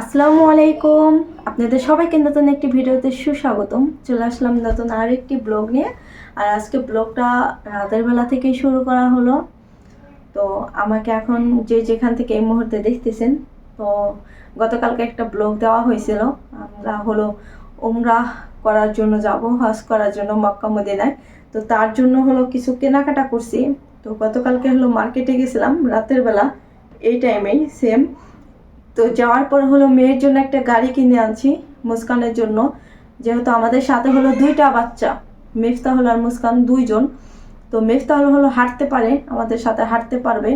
আসসালামু আলাইকুম। আপনাদের সবাইকে নতুন একটি ভিডিওতে সুস্বাগতম। চলে আসলাম নতুন আর একটি ব্লগ নিয়ে। আর আজকে ব্লগটা রাতের বেলা থেকেই শুরু করা হলো। তো আমাকে এখন যে যেখান থেকে এই মুহূর্তে দেখতেছেন, তো গতকালকে একটা ব্লগ দেওয়া হয়েছিল। আমরা হলো উমরা করার জন্য যাব, হজ করার জন্য মক্কা মদিনায়। তো তার জন্য হলো কিছু কেনাকাটা করছি। তো গতকালকে হলো মার্কেটে গেছিলাম, রাতের বেলা। এই টাইমেই সেম তো যাওয়ার পর হলো মেয়ের জন্য একটা গাড়ি কিনে আনছি মুস্কানের জন্য। যেহেতু আমাদের সাথে হলো দুইটা বাচ্চা, মিফতাহুল আর মুস্কান দুইজন। তো মিফতাহুল হলো হাঁটতে পারে, আমাদের সাথে হাঁটতে পারবে।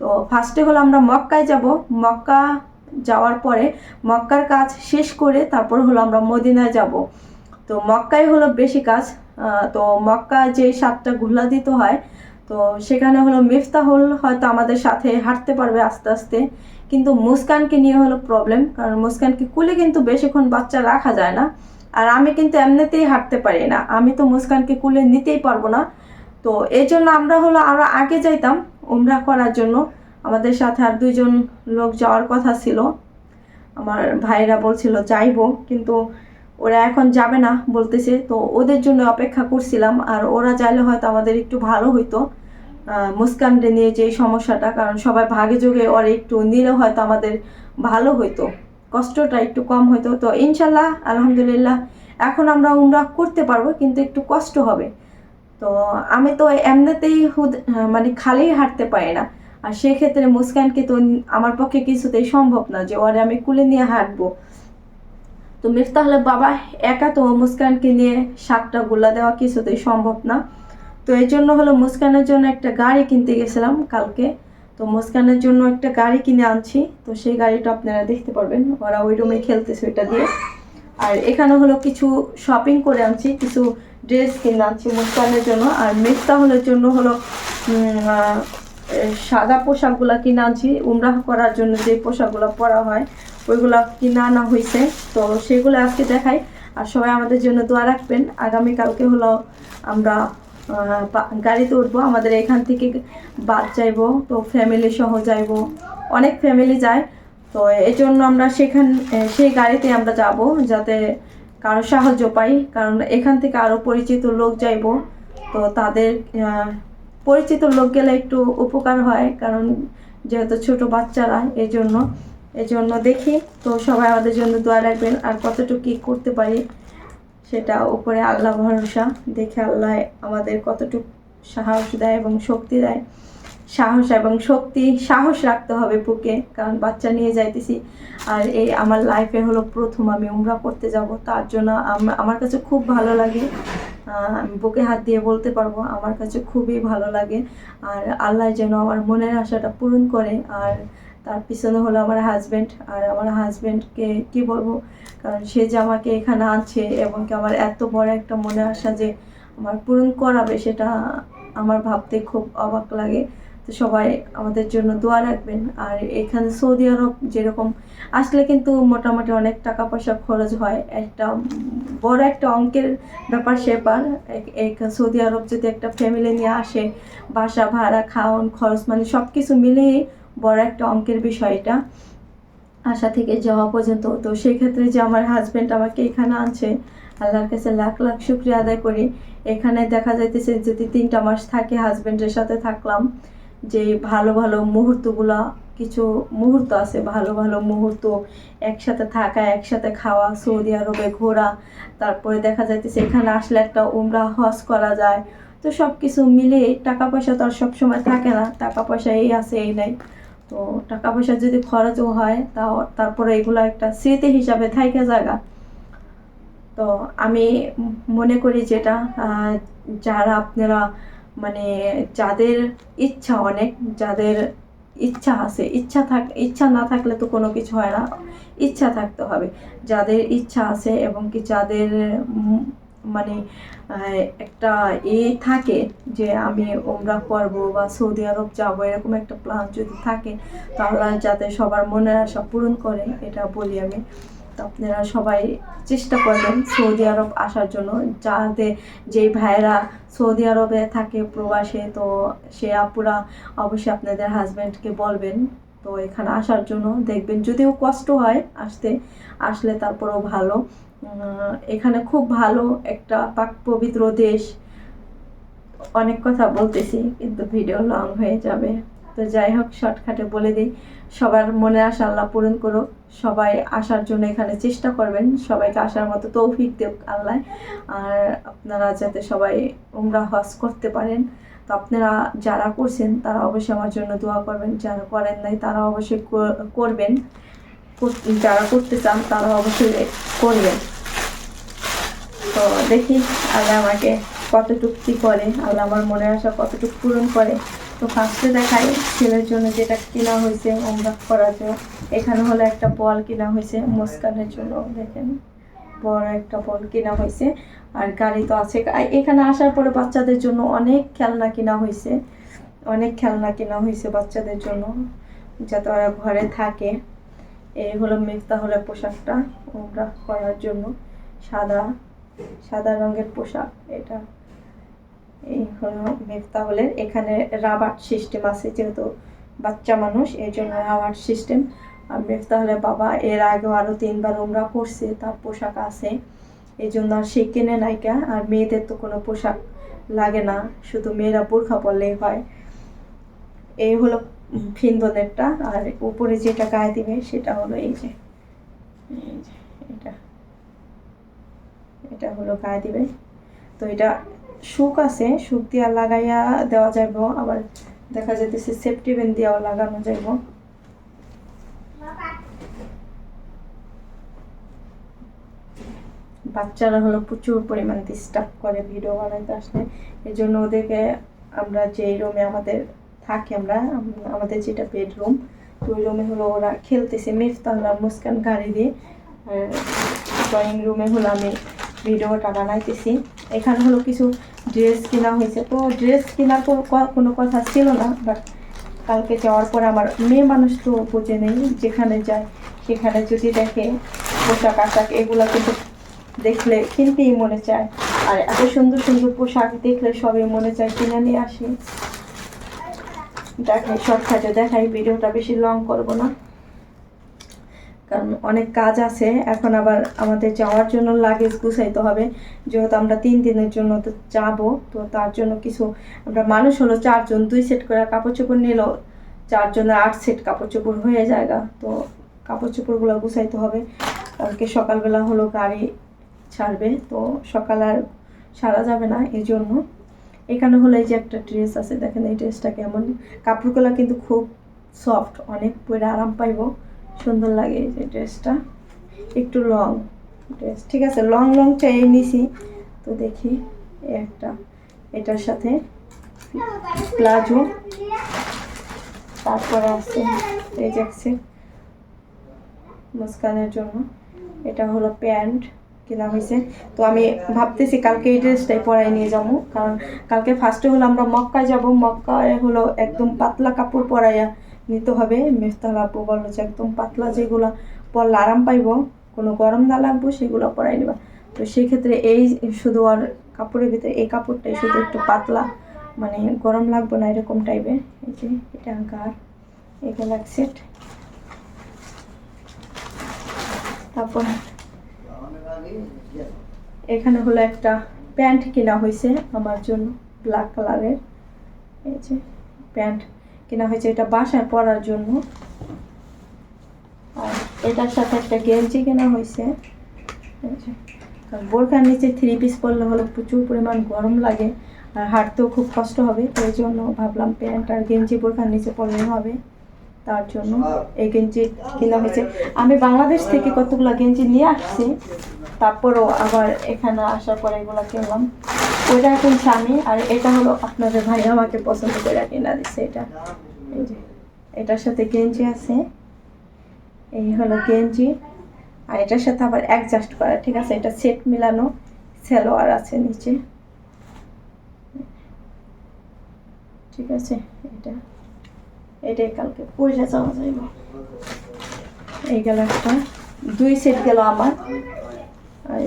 তো ফার্স্টে হলো আমরা মক্কায় যাব। মক্কা যাওয়ার পরে মক্কার কাজ শেষ করে তারপর হলো আমরা মদিনায় যাব। তো মক্কায় হলো বেশি কাজ। তো মক্কা যে সাতটা ঘুলা দিতে হয়, তো সেখানে হলো মিফতাহুল হয়তো আমাদের সাথে হাঁটতে পারবে আস্তে আস্তে। কিন্তু মুস্কানকে নিয়ে হলো প্রবলেম কারণ মুস্কানকে কুলে কিন্তু বেশিক্ষণ বাচ্চা রাখা যায় না। আর আমি কিন্তু এমনিতেই হাঁটতে পারি না। আমি তো মুস্কানকে কুলে নিতেই পারব না। তো এই জন্য আমরা হলো আরও আগে যাইতাম উমরা করার জন্য। আমাদের সাথে আর দুইজন লোক যাওয়ার কথা ছিল। আমার ভাইরা বলছিল, যাইবো। কিন্তু ওরা এখন যাবে না বলতেছে। তো ওদের জন্য অপেক্ষা করছিলাম। আর ওরা চাইলে হয়তো আমাদের একটু ভালো হইতো। আহ, মুস্কানরে নিয়ে যে সমস্যাটা কারণ সবাই ভাগে যোগে ওর একটু নিলে হয়তো আমাদের ভালো হইতো কষ্টটা একটু কম হইতো। তো ইনশাল্লাহ আলহামদুলিল্লাহ এখন আমরা উমরা করতে পারব কিন্তু একটু কষ্ট হবে। তো আমি তো এমনিতেই হুদ মানে খালি হাঁটতে পারি না। আর সেক্ষেত্রে মুস্কানকে তো আমার পক্ষে কিছুতেই সম্ভব না যে ওরে আমি কুলে নিয়ে হাঁটবো। তো মিফতাহলের বাবা একা তো মুস্কানকে নিয়ে সাতটা গোলা দেওয়া কিছুতেই সম্ভব না। তো এই জন্য হলো মুস্কানের জন্য একটা গাড়ি কিনতে গেছিলাম কালকে। তো মুস্কানের জন্য একটা গাড়ি কিনে আনছি। তো সেই গাড়িটা আপনারা দেখতে পারবেন। ওরা ওই রুমে খেলতেছে ওইটা দিয়ে। আর এখানে হলো কিছু শপিং করে আনছি, কিছু ড্রেস কিনে আনছি মুস্কানের জন্য। আর মিফতাহলের জন্য হলো সাদা পোশাকগুলো কিনে আনছি। উমরাহ করার জন্য যে পোশাকগুলো পরা হয়, ওইগুলো কিনে আনা হয়েছে তো সেগুলো আজকে দেখাই। আর সবাই আমাদের জন্য দোয়া রাখবেন। আগামীকালকে হলো আমরা গাড়িতে উঠবো, আমাদের এখান থেকে বাদ যাইবো, তো ফ্যামিলি সহ যাইবো। অনেক ফ্যামিলি যায়, তো এই জন্য আমরা সেখান সেই গাড়িতে আমরা যাব, যাতে কারও সাহায্য পাই, কারণ এখান থেকে আরও পরিচিত লোক যাইবো, তো তাদের পরিচিত লোক গেলে একটু উপকার হয়, কারণ যেহেতু ছোট বাচ্চারা এই জন্য এই জন্য দেখি, তো সবাই আমাদের জন্য দোয়া রাখবেন, আর কতটুকু কী করতে পারি সেটা উপরে আল্লাহ ভরসা দেখে আল্লাহ আমাদের কতটুকু সাহস দেয় এবং শক্তি দেয়। সাহস এবং শক্তি, সাহস রাখতে হবে বুকে, কারণ বাচ্চা নিয়ে যাইতেছি। আর এই আমার লাইফে হলো প্রথম আমি উমরা করতে যাব, তার জন্য আমার কাছে খুব ভালো লাগে। আমি বুকে হাত দিয়ে বলতে পারব, আমার কাছে খুবই ভালো লাগে। আর আল্লাহ যেন আমার মনের আশাটা পূরণ করে, আর তার পিছনে হলো আমার হাজব্যান্ড আর আমার হাজব্যান্ডকে কি বলব? কারণ সে যে আমাকে এখানে আছে এবং কি আমার এত বড় একটা মনে আসা যে আমার পূরণ করাবে সেটা আমার ভাবতে খুব অবাক লাগে। তো সবাই আমাদের জন্য দোয়া রাখবেন। আর এখানে সৌদি আরব যেরকম, আসলে কিন্তু মোটামুটি অনেক টাকা পয়সা খরচ হয়। একটা বড় একটা অঙ্কের ব্যাপার সেপার। সৌদি আরব যদি একটা ফ্যামিলি নিয়ে আসে, বাসা ভাড়া খাওয়ান খরচ মানে সব কিছু মিলিয়ে বড় একটা অঙ্কের বিষয় এটা আসা থেকে যাওয়া পর্যন্ত। তো সেই ক্ষেত্রে যে আমার হাজব্যান্ড আমাকে এখানে আনছে, আল্লাহর কাছে লাখ লাখ শুক্রিয়া আদায় করি। এখানে দেখা যাইতেছে যদি তিনটা মাস থাকে হাজব্যান্ডের সাথে থাকলাম, যে ভালো ভালো মুহূর্তগুলা, কিছু মুহূর্ত আছে ভালো ভালো মুহূর্ত, একসাথে থাকা, একসাথে খাওয়া, সৌদি আরবে ঘোরা, তারপরে দেখা যাইতেছে এখানে আসলে একটা উমরা, হজ করা যায়। তো সব কিছু মিলে টাকা পয়সা তো আর সবসময় থাকে না। টাকা পয়সা এই আছে, এই নাই। তো টাকা পয়সা যদি খরচও হয় তা তারপরে এগুলো একটা স্মৃতি হিসাবে থাইকে জায়গা। তো আমি মনে করি যেটা যারা আপনারা মানে যাদের ইচ্ছা অনেক, যাদের ইচ্ছা আছে, ইচ্ছা থাক, ইচ্ছা না থাকলে তো কোনো কিছু হয় না, ইচ্ছা থাকতে হবে। যাদের ইচ্ছা আছে এবং কি যাদের মানে একটা এ থাকে যে আমি ওমরা করব বা সৌদি আরব যাব, এরকম একটা প্ল্যান যদি থাকে, তো আল্লাহ যাতে সবার মনের আশা পূরণ করে, এটা বলি আমি। তো আপনারা সবাই চেষ্টা করবেন সৌদি আরব আসার জন্য। যাতে যেই ভাইয়েরা সৌদি আরবে থাকে প্রবাসে, তো সে আপুরা অবশ্যই আপনাদের হাজব্যান্ডকে বলবেন, তো এখানে আসার জন্য। দেখবেন যদিও কষ্ট হয় আসতে, আসলে তারপরেও ভালো। এখানে খুব ভালো একটা পাক পবিত্র দেশ। অনেক কথা বলতেছি, কিন্তু ভিডিও লং হয়ে যাবে। তো যাই হোক শর্টকাটে বলে দিই, সবার মনে আশা আল্লাহ পূরণ করুক। সবাই আসার জন্য এখানে চেষ্টা করবেন। সবাইকে আসার মতো তৌফিক দেব আল্লাহ। আর আপনারা যাতে সবাই উমরা হজ করতে পারেন। তো আপনারা যারা করছেন, তারা অবশ্যই আমার জন্য দোয়া করবেন। যারা করেন নাই, তারা অবশ্যই করবেন। কর- যারা করতে চান তারা অবশ্যই করবেন তো দেখি আল্লাহ আমাকে কতটুকু কি করে, আল্লাহ আমার মনে আসা কতটুকু পূরণ করে। তো ফার্স্টে দেখাই, ছেলের জন্য যেটা কেনা হয়েছে ওমরা করার জন্য। এখানে হলো একটা বল কেনা হয়েছে মুস্কানের জন্য, দেখেন। বড় একটা বল কেনা হয়েছে, আর গাড়ি তো আছে। এখানে আসার পরে বাচ্চাদের জন্য অনেক খেলনা কেনা হয়েছে। অনেক খেলনা কেনা হয়েছে বাচ্চাদের জন্য, যাতে ওরা ঘরে থাকে। এই হলো মিফতাহলের পোশাকটা, ওমরা করার জন্য। সাদা সাদা রঙের পোশাক, এটা। এই হলো মিফতাহলের এখানে রাবার সিস্টেম আছে যেহেতু বাচ্চা মানুষ, এই জন্য রাবার সিস্টেম আর মিফতাহলের বাবা এর আগেও আরও তিনবার ওমরা করছে, তার পোশাক আছে। এই জন্য আর সে কেনে নাইকা আর মেয়েদের তো কোনো পোশাক লাগে না, শুধু মেয়েরা বোরখা পরলেই হয়। এই হলো ফিন্দনেরটা আর উপরে যেটা গায়ে দিবে সেটা হলো এই যে। এই যে, এটা। এটা হলো গায়ে দিবে। তো এটা সুখ আছে, সুখ দিয়া লাগাইয়া দেওয়া যাইব। আবার দেখা যাইতেছে সেফটি বেন দিয়াও লাগানো যাইব। বাচ্চারা হলো প্রচুর পরিমাণ ডিস্টার্ব করে ভিডিও বানাইতে আসলে। এই জন্য ওদেরকে আমরা যেই রুমে আমাদের থাকি আমরা আমাদের যেটা বেডরুম তো ওই রুমে হলো ওরা খেলতেছে মিফতাল্লা মুস্কান গাড়ি দিয়ে। ড্রয়িং রুমে হলো আমি ভিডিওটা বানাইতেছি। এখানে হলো কিছু ড্রেস কেনা হয়েছে। তো ড্রেস কেনার কোনো কথা ছিল না বাট কালকে যাওয়ার পর আমার মেয়ে মানুষ তো বোঝে নেই যেখানে যায়, সেখানে যদি দেখে পোশাক আশাক, এগুলো কিন্তু দেখলে কিনতেই মনে চায়। আর এত সুন্দর সুন্দর পোশাক দেখলে সবই মনে চায়, কিনে নিয়ে আসি। দেখাই শর্টকাটে দেখাই, ভিডিওটা বেশি লং করব না। কারণ অনেক কাজ আছে, এখন আবার আমাদের যাওয়ার জন্য লাগেজ গুছাইতে হবে। যেহেতু আমরা তিন দিনের জন্য তো যাব, তো তার জন্য কিছু আমরা মানুষ হলো চারজন, দুই সেট করে কাপড় চোপড় নিল চারজনের আট সেট কাপড় চোপড় হয়ে যায়গা। তো কাপড় চোপড়গুলো গুছাইতে হবে। কালকে সকালবেলা হলো গাড়ি ছাড়বে, তো সকাল আর সারা যাবে না, এই জন্য। এখানে হলো এই যে একটা ড্রেস আছে, দেখেন এই ড্রেসটা কেমন। কাপড়গুলো কিন্তু খুব সফট অনেক পরে আরাম পাইবো। সুন্দর লাগে এই যে ড্রেসটা একটু লং ড্রেস ঠিক আছে? লং লং চাই নিছি। তো দেখি একটা, এটার সাথে প্লাজো। তারপরে আছে এই যাচ্ছে মুস্কানের জন্য। এটা হলো প্যান্ট। কেনা হয়েছে তো আমি ভাবতেছি কালকে এই ড্রেসটাই পরাই নিয়ে যাব, কারণ কালকে ফার্স্টে হলো আমরা মক্কায় যাব। মক্কায় হলো একদম পাতলা কাপড় পরাইয়া নিতে হবে। মেফতাল আপু বলল যে একদম পাতলা যেগুলো পরলে আরাম পাইবো, কোনো গরম না লাগবো, সেগুলো পরাই নিবা। তো সেক্ষেত্রে এই শুধু আর কাপড়ের ভিতরে, এই কাপড়টাই শুধু একটু পাতলা মানে গরম লাগবে না এরকম টাইপের এই যে, এটা গার এগুলো এক সেট তারপর এখানে হলো একটা প্যান্ট কেনা হয়েছে আমার জন্য ব্ল্যাক কালারের এই যে প্যান্ট কেনা হয়েছে, এটা বাসায় পরার জন্য। আর এটার সাথে একটা গেঞ্জি কেনা হয়েছে। বোরখার নিচে থ্রি পিস পরলে হলো প্রচুর পরিমাণ গরম লাগে, আর হাঁটতেও খুব কষ্ট হবে, তো এই জন্য ভাবলাম প্যান্ট আর গেঞ্জি বোরখার নিচে পরলে হবে। তার জন্য এই গেঞ্জি কেনা হয়েছে। আমি বাংলাদেশ থেকে কতগুলো গেঞ্জি নিয়ে আসছি তারপরও আবার এখানে আসার পরে এগুলো কিনলাম। ওইটা এখন স্বামী আর এটা হলো আপনাদের ভাই আমাকে পছন্দ করে কিনা দিচ্ছে এটা। এই যে এটার সাথে গেঞ্জি আছে। এই হলো গেঞ্জি আর এটার সাথে আবার অ্যাডজাস্ট করা ঠিক আছে? এটা সেট মিলানো সালোয়ার আছে নিচে। ঠিক আছে এটা। এটাই কালকে পয়সা চাওয়া যাইব এই গেল একটা। দুই সেট গেল আমার। আর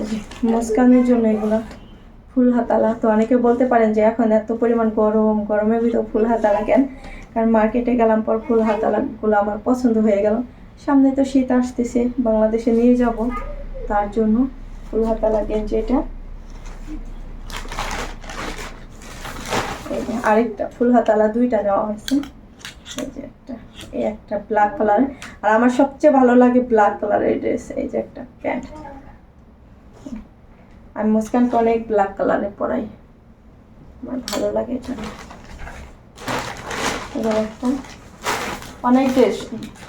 জন্য এগুলো ফুল হাতালা। তো অনেকে বলতে পারেন যে এখন এত পরিমাণ গরম, গরমের ভিতর ফুল হাতালা কেন? কারণ মার্কেটে গেলাম পর ফুল হাতালাগুলো আমার পছন্দ হয়ে গেল। সামনে তো শীত আসতেছে, বাংলাদেশে নিয়ে যাব। তার জন্য ফুল হাতালা গেঞ্জি এটা। আরেকটা ফুল হাতালা দুইটা নেওয়া হয়েছে। এই একটা ব্ল্যাক কালার আর আমার সবচেয়ে ভালো লাগে ব্ল্যাক কালারের ড্রেস এই যে একটা প্যান্ট আমি অনেক ব্ল্যাক কালারে পরাই। আমার ভালো লাগে এটা। অনেক ড্রেস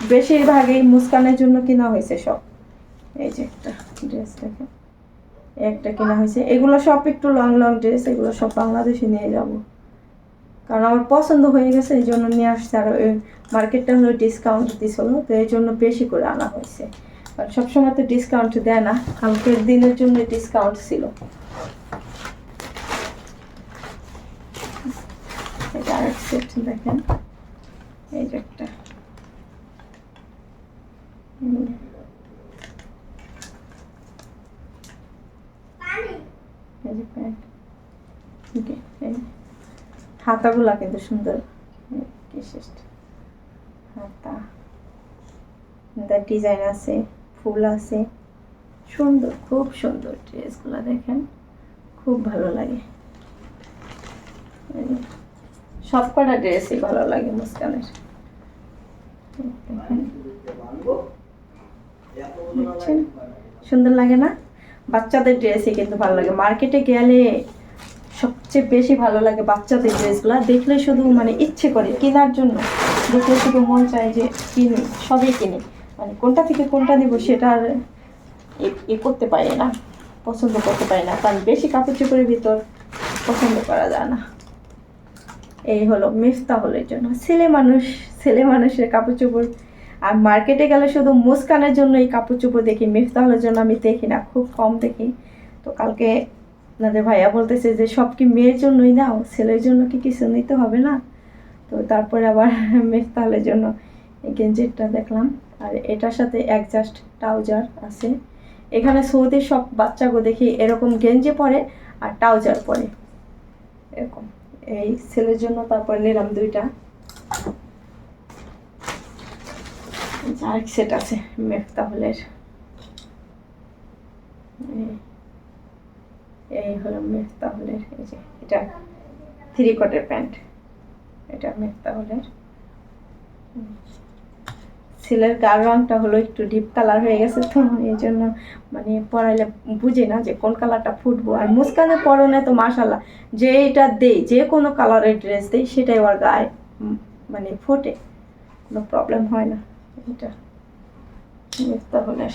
বেশিরভাগই মুস্কানের জন্য কেনা হয়েছে সব। এই যে একটা ড্রেস দেখে। এই একটা কেনা হয়েছে। এগুলো সব একটু লং লং ড্রেস এগুলো সব বাংলাদেশে নিয়ে যাব। কারণ আমার পছন্দ হয়ে গেছে, এই জন্য নিয়ে আসছে আর ওই মার্কেটটা হলো ডিসকাউন্ট দিছিল, তো এই জন্য বেশি করে আনা হয়েছে। কারণ সবসময় তো ডিসকাউন্ট দেয় না, কালকের দিনের জন্য ডিসকাউন্ট ছিল। এটা সেট দেখেন। এই যে একটা হুম। এই যে প্যান্ট ওকে এই হাতাগুলা কিন্তু সুন্দর। হাতা। ডিজাইন আছে, ফুল আছে। সুন্দর, খুব সুন্দর ড্রেসগুলো দেখেন। খুব ভালো লাগে। সব কটা ড্রেসই ভালো লাগে মুস্কানের? সুন্দর লাগে না? বাচ্চাদের ড্রেসই কিন্তু ভালো লাগে। মার্কেটে গেলে সবচেয়ে বেশি ভালো লাগে বাচ্চাদের ড্রেসগুলো। দেখলে শুধু মানে ইচ্ছে করে কেনার জন্য। দেখলে শুধু মন চায় যে কিনি, সবই কিনি। মানে কোনটা থেকে কোনটা নিব সেটা আর এ- করতে পারি না, পছন্দ করতে পারি না। কারণ বেশি কাপড় চোপড়ের ভিতর পছন্দ করা যায় না। এই হলো মিফতাহলের জন্য। ছেলে মানুষ, ছেলে মানুষের কাপড় চোপড়। আর মার্কেটে গেলে শুধু মুস্কানের জন্য এই কাপড় চোপড় দেখি মিফতাহলের জন্য আমি দেখি না, খুব কম দেখি। তো কালকে আপনাদের ভাইয়া বলতেছে যে, সব কি মেয়ের জন্যই নাও? ছেলের জন্য কি কিছু নিতে হবে না? তো তারপরে আবার মিফতাহলের জন্য গেঞ্জিটা দেখলাম। আর এটার সাথে অ্যাডজাস্ট ট্রাউজার আছে। এখানে সৌদির সব বাচ্চাগো দেখি এরকম গেঞ্জি পরে আর ট্রাউজার পরে। এরকম। এই ছেলের জন্য, তারপর নিলাম দুইটা। আরেক সেট আছে মেফতাহলের এই- এই হলো মেফতাহলের এই যে এটা থ্রি কটের প্যান্ট এটা মেফতাহলের ছেলের গার রংটা হলো একটু ডিপ কালার হয়ে গেছে তো, এই জন্য মানে পরাইলে বুঝে না যে কোন কালারটা ফুটবো। আর মুস্কানের পরনে তো মাসাল্লাহ যে এটা দেই, যে কোনো কালারের ড্রেস দেই, সেটাই ওর গায়ে মানে ফোটে। কোনো প্রবলেম হয় না, এটা তাহলে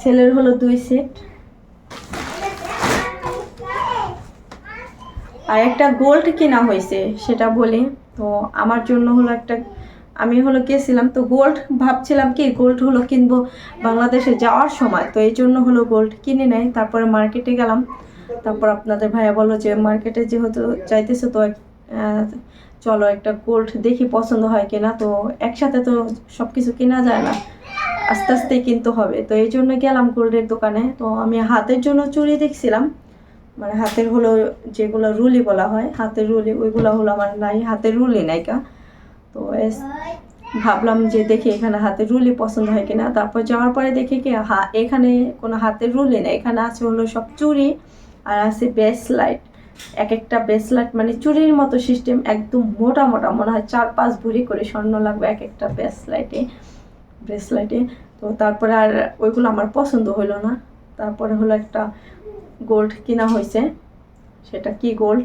ছেলের হলো দুই সেট। আর একটা গোল্ড কেনা হয়েছে, সেটা বলি। তো আমার জন্য হলো একটা, আমি হলো গেছিলাম, তো গোল্ড ভাবছিলাম কি, গোল্ড হলো কিনবো বাংলাদেশে যাওয়ার সময়। তো এই জন্য হলো গোল্ড কিনে নেয় তারপরে মার্কেটে গেলাম। তারপর আপনাদের ভাইয়া বলল যে, মার্কেটে যেহেতু চাইতেছে তো চলো একটা গোল্ড দেখি পছন্দ হয় কিনা। তো একসাথে তো সব কিছু কেনা যায় না। আস্তে আস্তে কিনতে হবে। তো এই জন্য গেলাম গোল্ডের দোকানে। তো আমি হাতের জন্য চুড়ি দেখছিলাম। মানে হাতের হলো যেগুলো রুলি বলা হয়, হাতের রুলি, ওইগুলো হলো আমার নাই, হাতের রুলি নাইকা। তো ভাবলাম যে দেখি এখানে হাতের রুলি পছন্দ হয় কিনা। তারপর যাওয়ার পরে দেখি কি, হা, এখানে কোনো হাতের রুলি নেই। এখানে আছে হলো সব চুড়ি আর আছে বেসলাইট এক একটা বেসলাইট মানে চুড়ির মতো সিস্টেম, একদম মোটা মোটা, মনে হয় চার পাঁচ ভরি করে স্বর্ণ লাগবে এক একটা বেসলাইটে ব্রেসলাইটে তো তারপরে আর ওইগুলো আমার পছন্দ হলো না। তারপরে হলো একটা গোল্ড কিনা হয়েছে সেটা কি গোল্ড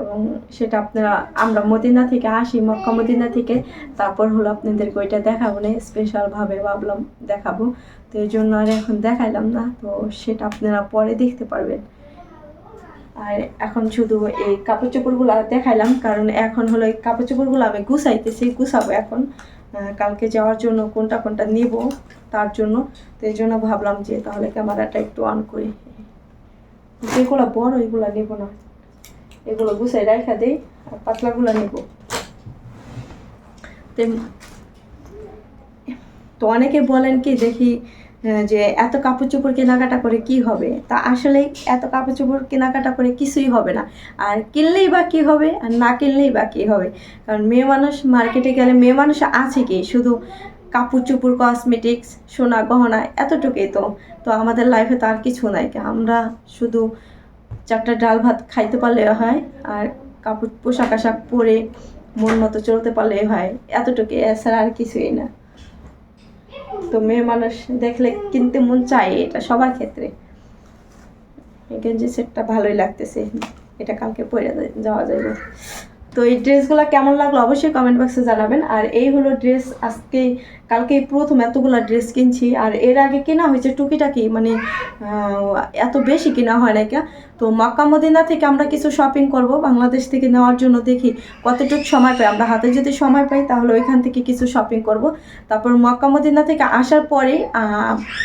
এবং সেটা আপনারা, আমরা মদিনা থেকে আসি, মক্কা মদিনা থেকে। তারপর হলো আপনাদেরকে ওইটা দেখাবো না স্পেশালভাবে ভাবলাম দেখাবো। তো এই জন্য আর এখন দেখাইলাম না, তো সেটা আপনারা পরে দেখতে পারবেন। আর এখন শুধু এই কাপড় চোপড়গুলো দেখাইলাম, কারণ এখন হলো এই কাপড় চোপড়গুলো আমি গুছাইতেছি, গুছাবো এখন। কালকে যাওয়ার জন্য কোনটা কোনটা নিব তার জন্য। তো এই জন্য ভাবলাম যে তাহলে ক্যামেরাটা একটু অন করি। যেগুলো বড় ওইগুলো নেব না। এগুলো গুছাই রাখা দেই আর পাতলাগুলো নেব। তো অনেকে বলেন কি, দেখি যে এত কাপড় চোপড় কেনাকাটা করে কি হবে? তা আসলে এত কাপড় চোপড় কেনাকাটা করে কিছুই হবে না। আর কিনলেই বা কী হবে? আর না কিনলেই বা কী হবে? কারণ মেয়ে মানুষ মার্কেটে গেলে মেয়ে মানুষ আছে কি? শুধু কাপড় চোপড় কসমেটিক্স সোনা, গহনা এতটুকুই তো। তো আমাদের লাইফে তো আর কিছু নাই আমরা শুধু চারটা ডাল ভাত খাইতে পারলে হয়, আর কাপড় পোশাক আশাক পরে মন মতো চলতে পারলে হয়। এতটুকু এছাড়া আর কিছুই না। তো মেয়ে মানুষ দেখলে কিনতে মন চায়, এটা সবার ক্ষেত্রে। গেঞ্জি সেটটা ভালোই লাগতেছে। এটা কালকে পরে যাওয়া যাবে তো এই ড্রেসগুলো কেমন লাগল অবশ্যই কমেন্ট বক্সে জানাবেন। আর এই হলো ড্রেস, আজকে কালকে প্রথম এতগুলো ড্রেস কিনছি। আর এর আগে কেনা হয়েছে টুকিটাকি মানে এত বেশি কেনা হয় না তো মক্কা মদিনা থেকে আমরা কিছু শপিং করব, বাংলাদেশ থেকে নেওয়ার জন্য দেখি কতটুকু সময় পাই। আমরা হাতে যদি সময় পাই, তাহলে ওইখান থেকে কিছু শপিং করব। তারপর মক্কা মদিনা থেকে আসার পরে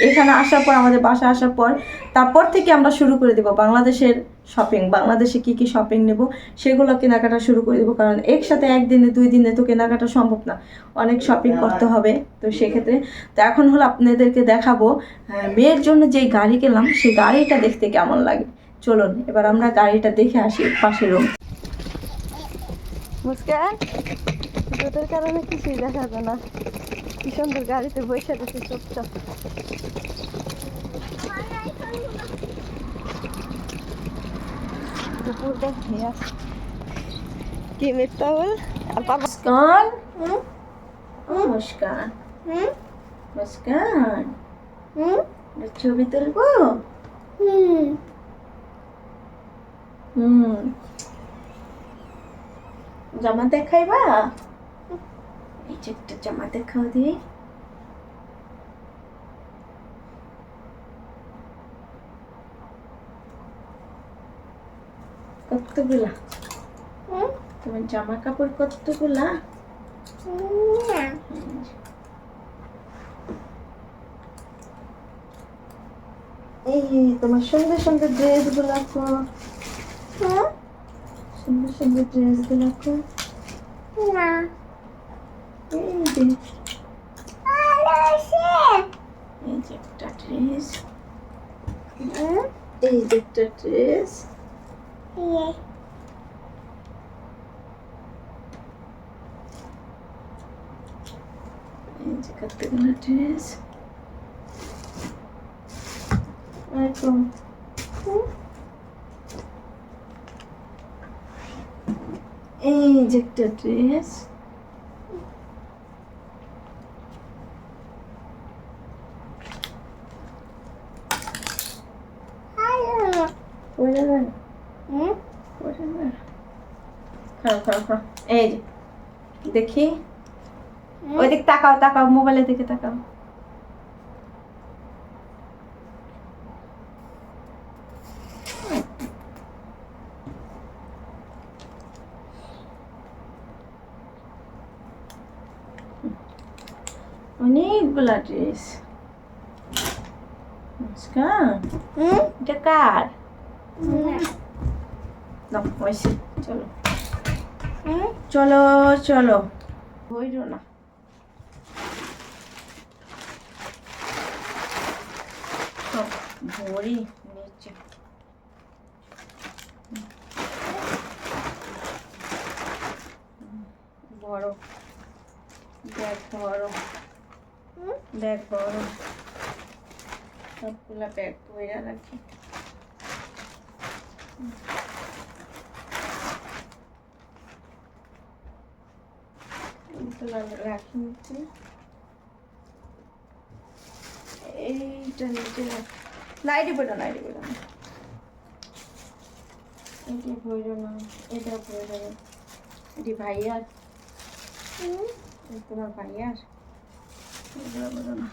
এখানে আসার পর, আমাদের বাসা আসার পর, তারপর থেকে আমরা শুরু করে দেব বাংলাদেশের শপিং বাংলাদেশে কি কি শপিং নেব সেগুলো কেনাকাটা শুরু করে দেবো। কারণ একসাথে একদিনে দুই দিনে তো কেনাকাটা সম্ভব না। অনেক শপিং করতে হবে তো সেক্ষেত্রে তো এখন হলো আপনাদেরকে দেখাবো আহ, মেয়ের জন্য যেই গাড়ি কিনলাম সেই গাড়িটা দেখতে কেমন লাগে। চলুন এবার আমরা গাড়িটা দেখে আসি পাশের রুম মুস্কান রোদের কারণে কিছুই দেখা যায় না। কি সুন্দর গাড়িতে বসে রয়েছে চুপচাপ। দেখে আসি কি মিথ্যাবল মুস্কান? মুস্কান। মুস্কান? ছবি তুলবো? হুম। জামা দেখাইবা? এই যে একটা জামা দেখাও দিই। কতগুলা? তোমার জামা কাপড় কতগুলা এই তোমার সুন্দর সুন্দর ড্রেসগুলা সুন্দর সুন্দর ড্রেসগুলা এই যে। এই যে একটা ড্রেস। এই যে একটা ড্রেস। যে কতগুলো ড্রেস একদম এই যে একটা ড্রেস পরে না পরে না খাও খাও খাও এই যে দেখি? ওই দিক তাকাও তাকাও মোবাইলের দিকে তাকাও। অনেকগুলা ড্রেস এটা কার? না। হয়েছে চলো চলো। হইল না। ভরি নিচে। বড়। ব্যাগ বড়। ব্যাগ বড়। সবগুলা ব্যাগ বইরা রাখি এগুলো রাখি এইটা নিচে নাইটি বইটা নাইটি না এটি বইল না। এটা বইল না এটি ভাইয়ার। তোমার ভাইয়ার। বলো না।